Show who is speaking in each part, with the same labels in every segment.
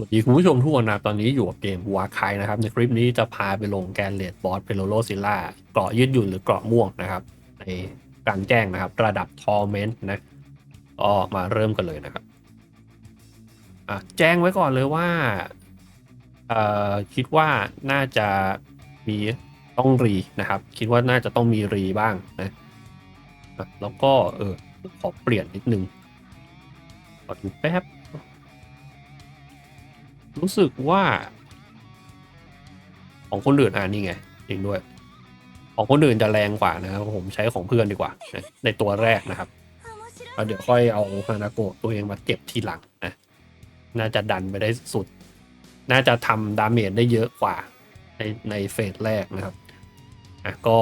Speaker 1: สวัสดีคุณผู้ชมทุกคนนะตอนนี้อยู่กับเกมวาคายนะครับ ในคลิปนี้จะพาไปลงแกนเลดบอสเพโลโลซิล่าเกราะยืดหยุ่นหรือเกราะม่วงนะครับ ในกลางแจ้งนะครับ ระดับทอร์เมนต์นะก็มาเริ่มกันเลยนะครับอะแจ้งไว้ก่อนเลยว่าเอ่อคิดว่าน่าจะมีต้องรีนะครับ คิดว่าน่าจะต้องมีรีบ้างนะอะแล้วก็เออขอเปลี่ยนนิดนึงขอดูแป๊บ รู้สึกว่า ของคนอื่นอ่านี่ไงจริงด้วย ของคนอื่นจะแรงกว่านะครับผมใช้ของเพื่อนดีกว่านะในตัวแรกนะครับแล้วเดี๋ยวค่อยเอาฮานาโกะตัวเองมาเก็บทีหลังนะน่าจะดันไปได้สุด น่าจะทำดาเมจได้เยอะกว่า ในในเฟสแรกนะครับอะก็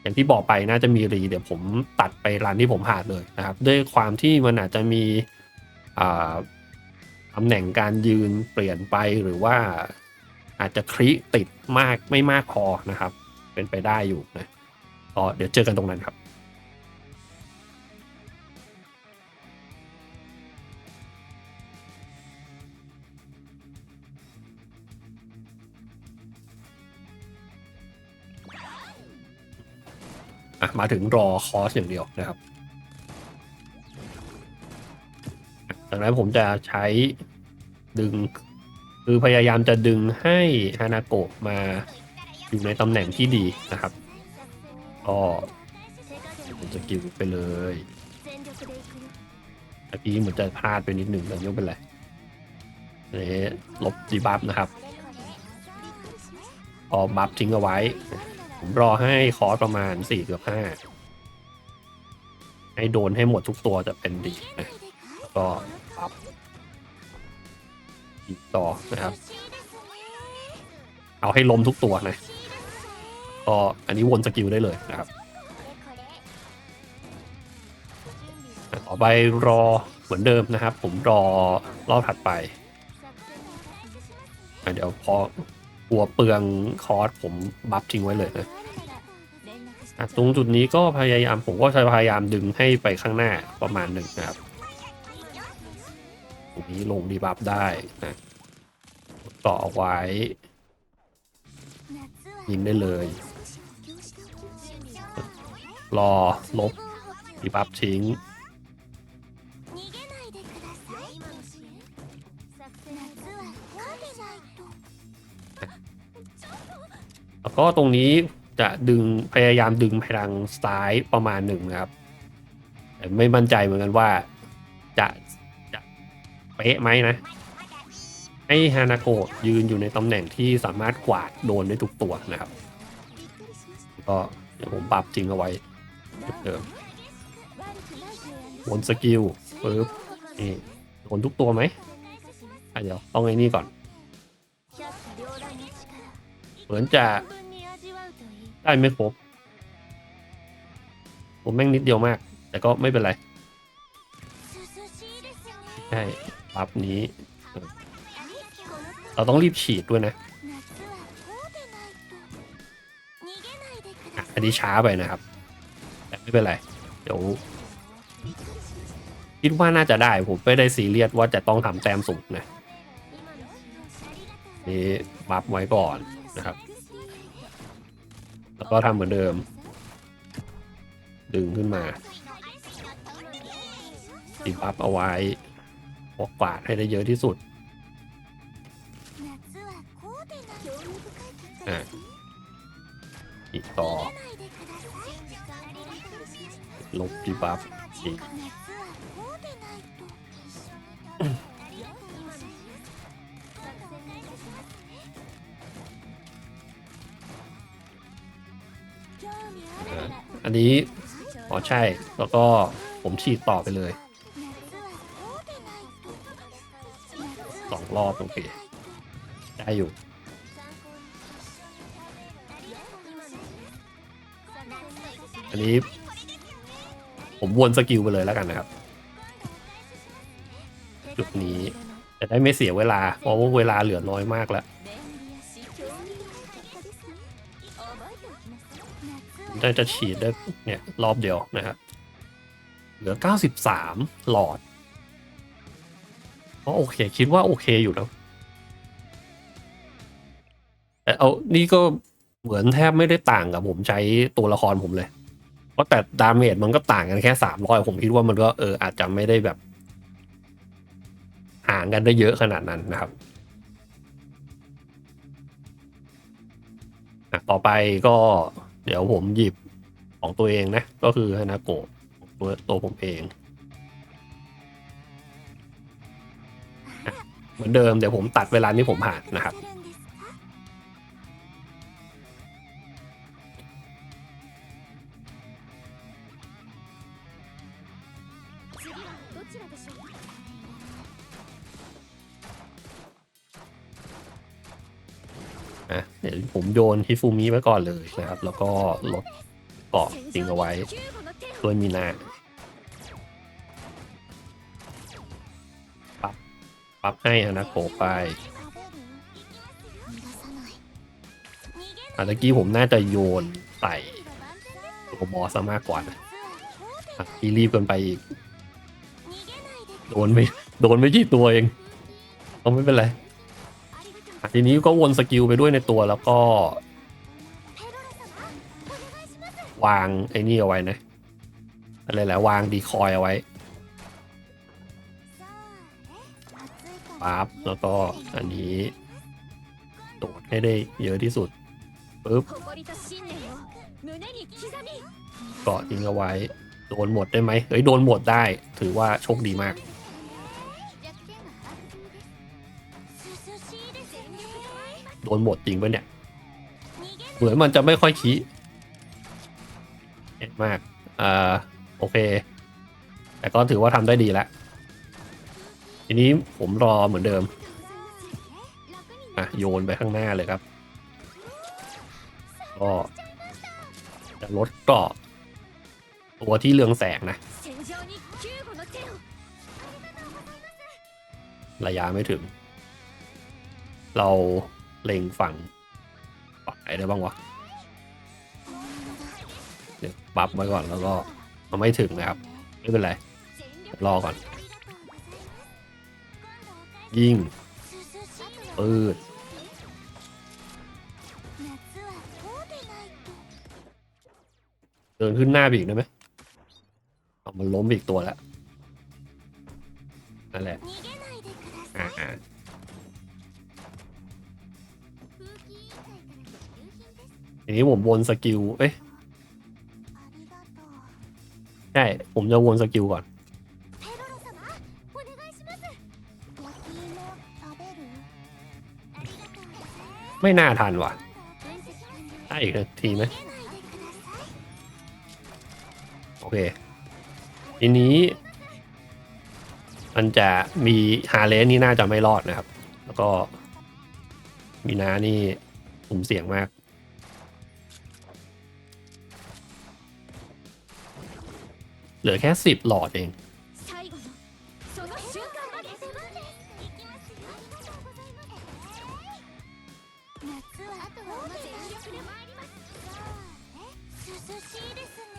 Speaker 1: อย่างที่บอกไปน่าจะมีรีเดี๋ยวผมตัดไปรันที่ผมหาดเลยนะครับ ด้วยความที่มันอาจจะมีอ่า ตำแหน่งการยืนเปลี่ยนไปหรือว่าอาจจะคลิติดมากไม่มากพอนะครับ เป็นไปได้อยู่นะก็เดี๋ยวเจอกันตรงนั้นครับอะมาถึงรอคอร์สอย่างเดียวนะครับ ดังนั้นผมจะใช้ดึง คือพยายามจะดึงให้ฮานาโกะมาอยู่ในตำแหน่งที่ดีนะครับก็ผมจะกิวไปเลยตะกี้เหมือนจะพลาดไปนิดหนึ่งแต่ไม่เป็นไรนี่ลบดีบัฟนะครับพอบัฟทิ้งเอาไว้ ผมรอให้คอสประมาณ4เกือบ5ให้โดนให้หมดทุกตัวจะเป็นดีนะ แล้วก็ปรับอีกต่อนะครับ เอาให้ล้มทุกตัวนะก็อันนี้วนสกิลได้เลยนะครับต่อไปรอเหมือนเดิมนะครับ ผมรอรอบถัดไปเดี๋ยวพอกลัวเปลืองคอร์สผมบัฟทิ้งไว้เลยนะตรงจุดนี้ก็พยายามผมก็จะพยายามดึงให้ไปข้างหน้าประมาณหนึ่งนะครับ รงนี้ลงดีบัฟได้นะต่อเอาไว้ ยิงได้เลย รอลบดีบัฟทิ้งแล้วก็ตรงนี้จะดึงพยายามดึงไปทางซ้ายประมาณหนึ่งนะครับ แต่ไม่มั่นใจเหมือนกันว่า เป๊ะไหมนะ ให้ฮานาโกะยืนอยู่ในตำแหน่งที่สามารถกวาดโดนได้ทุกตัวนะครับ ก็เดี๋ยวผมปรับจริงเอาไว้เดิมวนสกิลปึ๊บนี่โดนทุกตัวไหมอะเดี๋ยวต้องไอ้นี่ก่อน เหมือนจะได้ไม่ครบผมแม่งนิดเดียวมาก แต่ก็ไม่เป็นไรใช่ ปั๊บนี้ เราต้องรีบฉีดด้วยนะอะอันนี้ช้าไปนะครับ แต่ไม่เป็นไร เดี๋ยว คิดว่าน่าจะได้ ผมไม่ได้ซีเรียสว่าจะต้องทำแต้มสูงนะ นี่บัฟไว้ก่อนนะครับ แล้วก็ทำเหมือนเดิม ดึงขึ้นมาติดบัฟเอาไว้ป กกวาดให้ได้เยอะที่สุดอะอีกต่อลบดีบัฟอีกอันนี้ อ๋อใช่ แล้วก็ผมฉีดต่อไปเลย รอบโอเคได้อยู่อันนี้ ผมวนสกิลไปเลยแล้วกันนะครับ จุดนี้จะได้ไม่เสียเวลา เพราะว่าเวลาเหลือน้อยมากแล้วได้จะฉีดได้เนี่ย รอบเดียวนะครับ เหลือ 93 หลอด อ๋โอเค คิดว่าโอเคอยู่แล้วแต่เอานี่ก็เหมือนแทบไม่ได้ต่างกับผมใช้ตัวละครผมเลยเพราะแต่ดาเมจมันก็ต่างกันแค่สามร้อยผมคิดว่ามันก็เอออาจจะไม่ได้แบบห่างกันได้เยอะขนาดนั้นนะครับต่อไปก็เดี๋ยวผมหยิบของตัวเองนะ ก็คือฮานาโกะตัวตัวผมเอง เหมือนเดิมเดี๋ยวผมตัดเวลานี้ผมผ่านนะครับ เดี๋ยวผมโยนฮิฟูมิไว้ก่อนเลยนะครับ แล้วก็ลดเกาะบทิ้งเอาไว้ด้วยมีนา ปั๊บให้ฮานาโกะไปอะตะกี้ผมน่าจะโยนใส่ตัวบอสซะมากกว่านะอะที่รีบกันไปอีก โดนไม่โดนไม่กี่ตัวเองเอาไม่เป็นไรอะทีนี้ก็วนสกิลไปด้วยในตัวแล้วก็ วางไอ้นี่เอาไว้นะอะไรแหละวางดีคอยเอาไว้ ปั๊บแล้วก็อันนี้โดดให้ได้เยอะที่สุดปุ๊บก็ะทิ้งเอาไว้ โดนหมดได้ไหมเฮ้ยโดนหมดได้ ถือว่าโชคดีมากโดนหมดจริงปะเนี่ย เหมือนมันจะไม่ค่อยขี้เอ็ดมากอ่าโอเค แต่ก็ถือว่าทำได้ดีแล้ว ทีนี้ผมรอเหมือนเดิมอะโยนไปข้างหน้าเลยครับ ก็จะลดก่อตัวที่เรืองแสงนะ ระยะไม่ถึง เราเล็งฝั่งไหนได้บ้างวะเดี๋ยวบัฟไว้ก่อนแล้วก็มันไม่ถึงนะครับ ไม่เป็นไร รอก่อน ยิงปืดเดินขึ้นหน้าไปอีกได้ไหมเอามันล้มอีกตัวแล้วนั่นแหละอ่าอ่าทีนี้ผมวนสกิล เอ้ยใช่ ผมจะวนสกิลก่อน ไม่น่าทันว่ะได้อีกทีไหมโอเค ทีนี้ มันจะมีฮาเลสนี่น่าจะไม่รอดนะครับ แล้วก็ มีนานี่สุ่มเสี่ยงมากเหลือแค่สิบหลอดเอง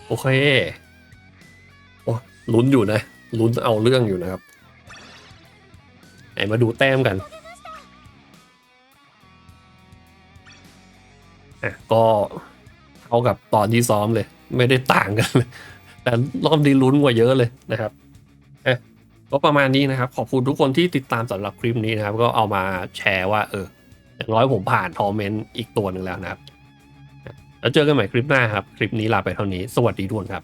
Speaker 1: โอเค โอ้ลุ้นอยู่นะ ลุ้นเอาเรื่องอยู่นะครับไหนมาดูแต้มกันอะก็เท่ากับตอนที่ซ้อมเลย ไม่ได้ต่างกันเลย แต่รอบนี้ลุ้นกว่าเยอะเลยนะครับเอ๊ะก็ประมาณนี้นะครับ ขอบคุณทุกคนที่ติดตามสำหรับคลิปนี้นะครับ ก็เอามาแชร์ว่า เอออย่างน้อยผมผ่านทอร์เมนต์อีกตัวหนึ่งแล้วนะครับ แล้วเจอกันใหม่คลิปหน้าครับ คลิปนี้ลาไปเท่านี้ สวัสดีทุกคนครับ